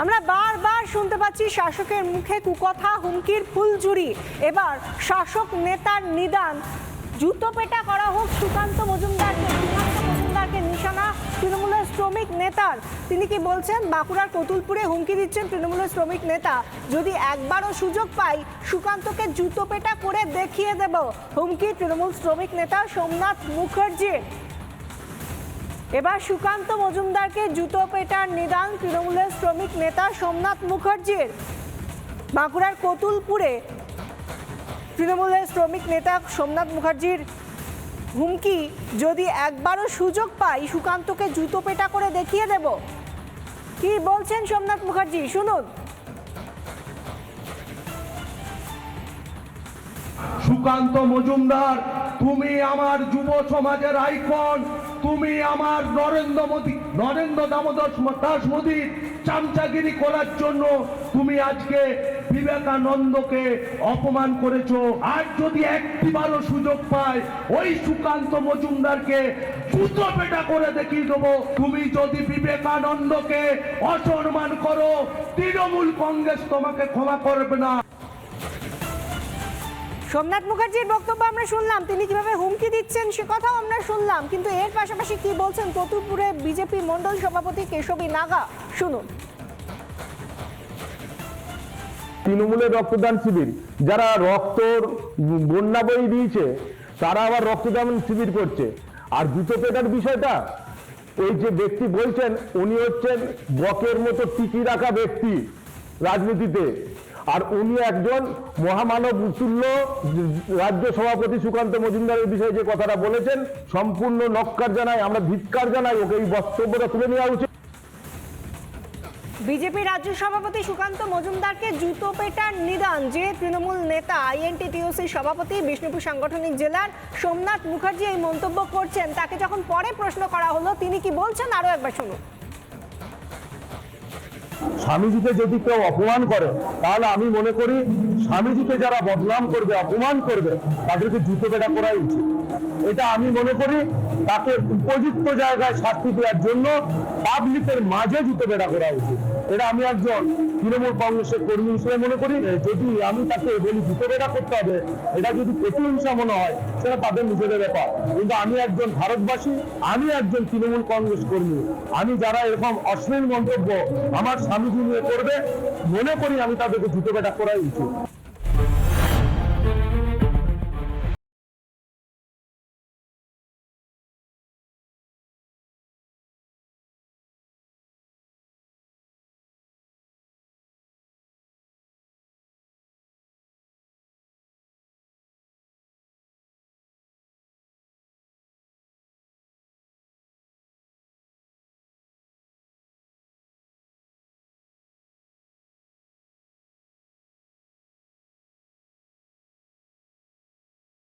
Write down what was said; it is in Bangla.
আমরা বারবার শুনতে পাচ্ছি শাসকের মুখে কুকথা, হুমকির ফুলঝুরি। এবার শাসক নেতার নিদান। জুতো পেটা করা হোক সুকান্ত মজুমদারকে সুকান্ত মজুমদারকে নিশানা তৃণমূলের শ্রমিক নেতার। তিনি কি বলছেন? বাঁকুড়ার কতুলপুরে হুমকি দিচ্ছেন তৃণমূলের শ্রমিক নেতা। যদি একবারও সুযোগ পাই, সুকান্তকে জুতো পেটা করে দেখিয়ে দেব। হুমকি তৃণমূল শ্রমিক নেতা সোমনাথ মুখার্জির। এবার সুকান্ত মজুমদারকে জুতো পেটার নিদান তৃণমূলের শ্রমিক নেতা সোমনাথ মুখার্জির। বাঁকুড়ার কতুলপুরে তৃণমূলের শ্রমিক নেতা সোমনাথ মুখার্জির হুমকি। যদি একবারও সুযোগ পাই, সুকান্তকে জুতো পেটা করে দেখিয়ে দেব। কি বলছেন সোমনাথ মুখার্জি? শুনুন। সুকান্ত মজুমদার, তুমি আমার যুব সমাজের আইকন। তুমি আমার নরেন্দ্র মোদী, নরেন্দ্র দামোদর দাস মোদীর চামচাগিরি করার জন্য তুমি আজকে বিবেকানন্দকে অপমান করেছ। আর যদি একটিবারও সুযোগ পায় ওই সুকান্ত মজুমদারকে জুতো পেটা করে দেখিয়ে দেবো। তুমি যদি বিবেকানন্দকে অসম্মান করো, তৃণমূল কংগ্রেস তোমাকে ক্ষমা করবে না। সোমনাথ মুখার্জির বক্তব্য আমরা শুনলাম, তিনি কীভাবে হুমকি দিচ্ছেন সে কথাও আমরা শুনলাম, কিন্তু এর পাশাপাশি কি বলছেন কতুলপুরে বিজেপি মন্ডল সভাপতি কেশবী নাগা? শুনুন। তৃণমূলের রক্তদান শিবির, যারা রক্তর বন্যা বই দিয়েছে, তারা আবার রক্তদান শিবির করছে। আর জুতো পেটার বিষয়টা, এই যে ব্যক্তি বলছেন, উনি হচ্ছেন বকের মতো টিকি রাখা ব্যক্তি রাজনীতিতে। আর উনি একজন মহামানব তুল্য রাজ্য সভাপতি সুকান্ত মজুমদারের বিষয়ে যে কথাটা বলেছেন, সম্পূর্ণ নক্কার জানাই, আমরা ধিক্কার জানাই, ওকে এই বক্তব্যটা তুলে নেওয়া উচিত। বিজেপি রাজ্য সভাপতি সুকান্ত মজুমদারকে জুতো পেটার নিদান, যে তৃণমূল নেতা আইএনটিটিউসি সভাপতি, বিষ্ণুপুর সাংগঠনিক জেলার সোমনাথ মুখার্জি এই মন্তব্য করছেন। তাকে যখন পরে প্রশ্ন করা হলো, তিনি কি বলছেন? আরও একবার শুনুন। স্বামীজিকে যদি কেউ অপমান করে, তাহলে আমি মনে করি স্বামীজিকে যারা বদনাম করবে, অপমান করবে, তাদেরকে জুতো পেটা করাই উচিত। এটা আমি মনে করি তাকে উপযুক্ত জায়গায় শাস্তি দেওয়ার জন্য পাবলিকের মাঝে জুতো পেটা করা উচিত। এটা আমি একজন তৃণমূল কংগ্রেসের কর্মী হিসেবে মনে করি। যদি আমি তাকে বলি জুতো পেটা করতে হবে, এটা যদি প্রতিহিংসা মনে হয়, সেটা তাদের নিজেদের ব্যাপার। কিন্তু আমি একজন ভারতবাসী, আমি একজন তৃণমূল কংগ্রেস কর্মী। আমি যারা এরকম অশ্লীল মন্তব্য আমার স্বামীজি নিয়ে করবে, মনে করি আমি তাদেরকে জুতো বেটা করাই উচিত।